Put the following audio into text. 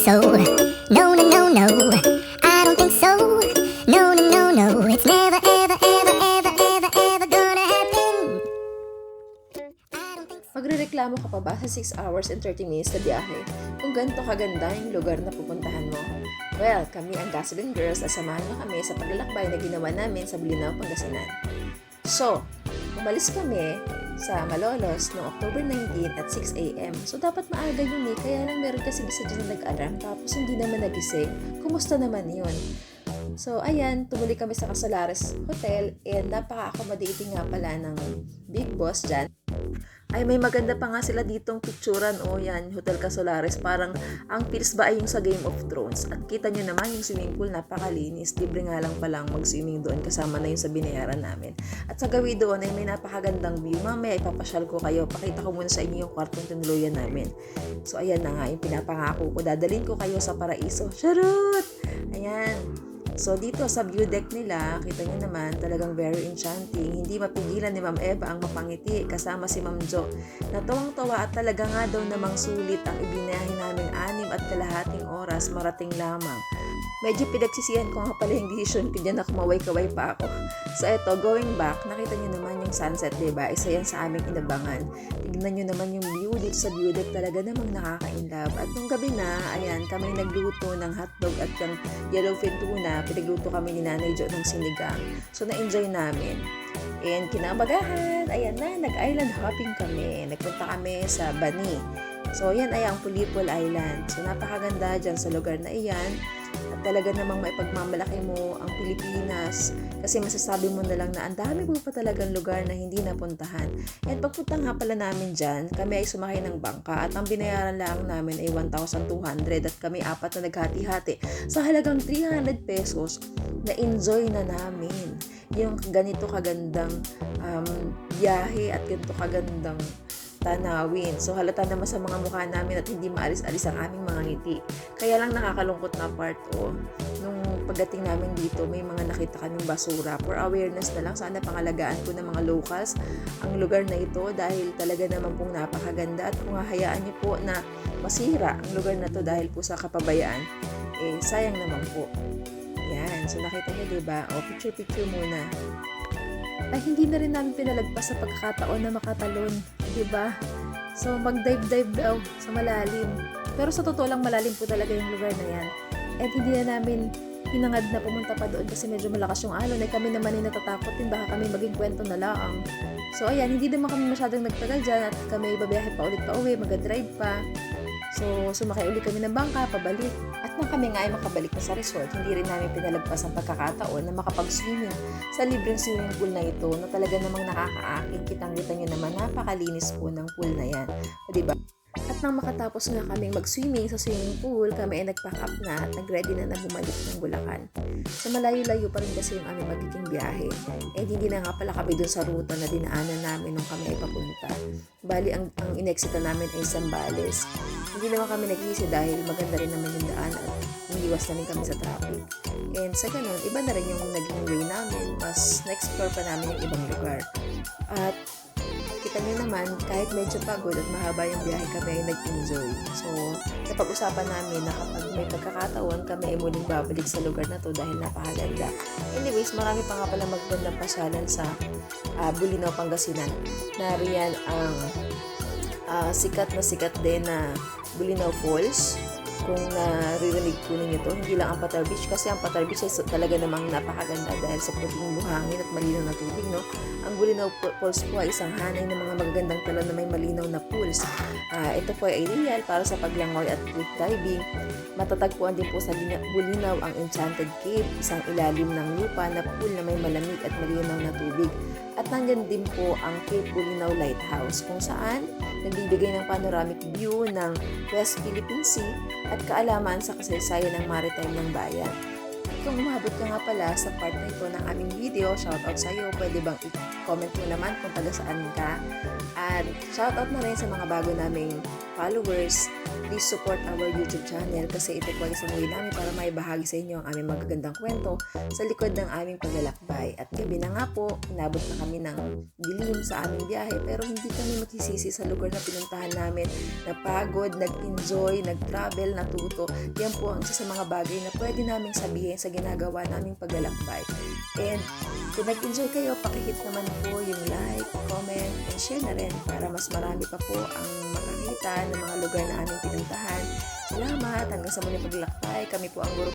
so. No, no, no, no. I don't think so. No, no, no, no. It's never, ever, ever, ever, ever, ever gonna happen. So. Magrereklamo ka pa ba sa 6 hours and 30 minutes na biyahe kung ganito kaganda yung lugar na pupuntahan mo? Well, kami ang Gasoline Girls at samahan nyo kami sa paglalakbay na ginawa namin sa Bulinaw, Pangasinan. So, umalis kami sa Malolos noong October 19 at 6 a.m. So, dapat maaga yun eh. Kaya lang meron kasi isa dyan na nag-alarm tapos hindi naman nagising. Kumusta naman yun? So, ayan, tumuli kami sa Casalares Hotel and napaka-accommodating nga pala ng Big Boss dyan. Ay, may maganda pa nga sila ditong picturan. O, yan, Hotel Casolares. Parang ang feels ba ay yung sa Game of Thrones. At kita nyo naman yung swimming pool, napakalinis. Libre nga lang palang mag-swimming doon kasama na yung sa binayaran namin. At sa gawi doon ay may napakagandang view. Mamaya ipapasyal ko kayo. Pakita ko muna sa inyo yung kwartong tinuluyan namin. So, ayan na nga, yung pinapangako ko. Dadalhin ko kayo sa paraiso. Charot! Ayan. So, dito sa view deck nila, kita nyo naman, talagang very enchanting. Hindi mapigilan ni Ma'am Eva ang mapangiti kasama si Ma'am Jo. Natawang-tawa at talaga nga daw namang sulit ang ibinahin namin anim at kalahating oras marating lamang. Medyo pinagsisihan ko nga pala yung decision ko dyan na kumaway-kaway pa ako. So eto, going back, nakita nyo naman yung sunset, ba? Isa yan sa aming inabangan. Tignan nyo naman yung view dito sa view deck, talaga namang nakaka-inlove. At nung gabi na, ayan, kami nagluto ng hotdog at yung yellowfin tuna. Pinagluto kami ni Nanay Jo ng sinigang. So na-enjoy namin. And kinabagahan, ayan na, nag-island hopping kami. Nagpunta kami sa Bani. So, yan ay ang Pulipol Island. So, napakaganda dyan sa lugar na iyan. Talaga namang maipagmamalaki mo ang Pilipinas kasi masasabi mo na lang na ang dami mo pa talagang lugar na hindi napuntahan. At pagpunta nga pala namin dyan, kami ay sumakay ng bangka at ang binayaran lang namin ay 1,200 at kami apat na naghati-hati sa halagang 300 pesos na enjoy na namin yung ganito kagandang um, biyahe at ganito kagandang tanawin. So halata naman sa mga mukha namin at hindi maalis-alis ang aming mga ngiti. Kaya lang nakakalungkot na part o nung pagdating namin dito may mga nakita kaming basura. For awareness na lang, sana pangalagaan ko ng mga locals ang lugar na ito dahil talaga naman pong napakaganda at kung hahayaan niyo po na masira ang lugar na to dahil po sa kapabayaan, eh sayang naman po. Yan. So nakita niyo 'di ba? O picture picture muna. Ay hindi na rin namin pinalagpas sa pagkakataon na makatalon, 'di ba? So mag-dive-dive daw sa malalim. Pero sa totoo lang malalim po talaga yung lugar na yan. At hindi na namin hinangad na pumunta pa doon kasi medyo malakas yung alon. Ay kami naman ay natatakot din baka kami maging kwento na laang. So ayan, hindi naman kami masyadong nagtagal dyan at kami babiyahe pa ulit pa uwi, mag-drive pa. So, sumakay ulit kami ng bangka, pabalik. At nang kami nga ay makabalik na sa resort, hindi rin namin pinalagpas ang pagkakataon na makapag-swimming sa libreng swimming pool na ito na talaga namang nakakaakit. Kitang-kita nyo naman, napakalinis po ng pool na yan. O, diba? Nang makatapos nga kaming mag-swimming sa swimming pool, kami ay nag-pack up na at nag-ready na na bumalik ng Bulacan. So malayo-layo pa rin kasi yung aming magiging biyahe. Eh hindi na nga pala kami dun sa ruta na dinaanan namin nung kami ay papunta. Bali, ang, ang inexita namin ay Zambales. Hindi naman kami nag-easy dahil maganda rin naman yung daan at umiwas na kami sa traffic. And sa ganun, iba na rin yung naging way namin. Mas na-explore pa namin yung ibang lugar. At kita naman, kahit medyo pagod at mahaba yung biyahe kami ay nag-enjoy. So, napag-usapan namin na kapag may pagkakataon, kami ay muling babalik sa lugar na to dahil napakaganda. Anyways, marami pa nga pala magandang pasyalan sa uh, Bulinaw, Pangasinan. Nariyan ang ah, sikat na sikat din na Bulinaw Falls. Kung naririnig po ninyo to, hindi lang ang Patar Beach kasi ang Patar Beach ay talaga namang napakaganda dahil sa puting buhangin at malinaw na tubig, no? Ang Bulinaw Falls po ay isang hanay ng mga magagandang talon na may malinaw na pools. Ah, ito po ay ideal para sa paglangoy at cliff diving. Matatagpuan din po sa Lina- Bulinaw ang Enchanted Cave, isang ilalim ng lupa na pool na may malamig at malinaw na tubig. At nandyan din po ang Cape Bulinaw Lighthouse kung saan nagbibigay ng panoramic view ng West Philippine Sea at kaalaman sa kasaysayan ng maritime ng bayan. Kung umabot ka nga pala sa part na ito ng aming video, shoutout sa iyo. Pwede bang i-comment mo naman kung taga saan ka? At shoutout na rin sa mga bago naming followers. Please support our YouTube channel kasi ito po ang isang way namin para may bahagi sa inyo ang aming magagandang kwento sa likod ng aming paglalakbay. At gabi na nga po, inabot na kami ng dilim sa aming biyahe pero hindi kami magsisisi sa lugar na pinuntahan namin. Napagod, nag-enjoy, nag-travel, natuto. Yan po ang isa sa mga bagay na pwede naming sabihin sa ginagawa naming paglalakbay. And kung nag-enjoy kayo, pakihit naman po yung like, comment, and share na rin para mas marami pa po ang makakita ng mga lugar na aming pinuntahan. Salamat! Hanggang sa muling paglalakbay, kami po ang Guru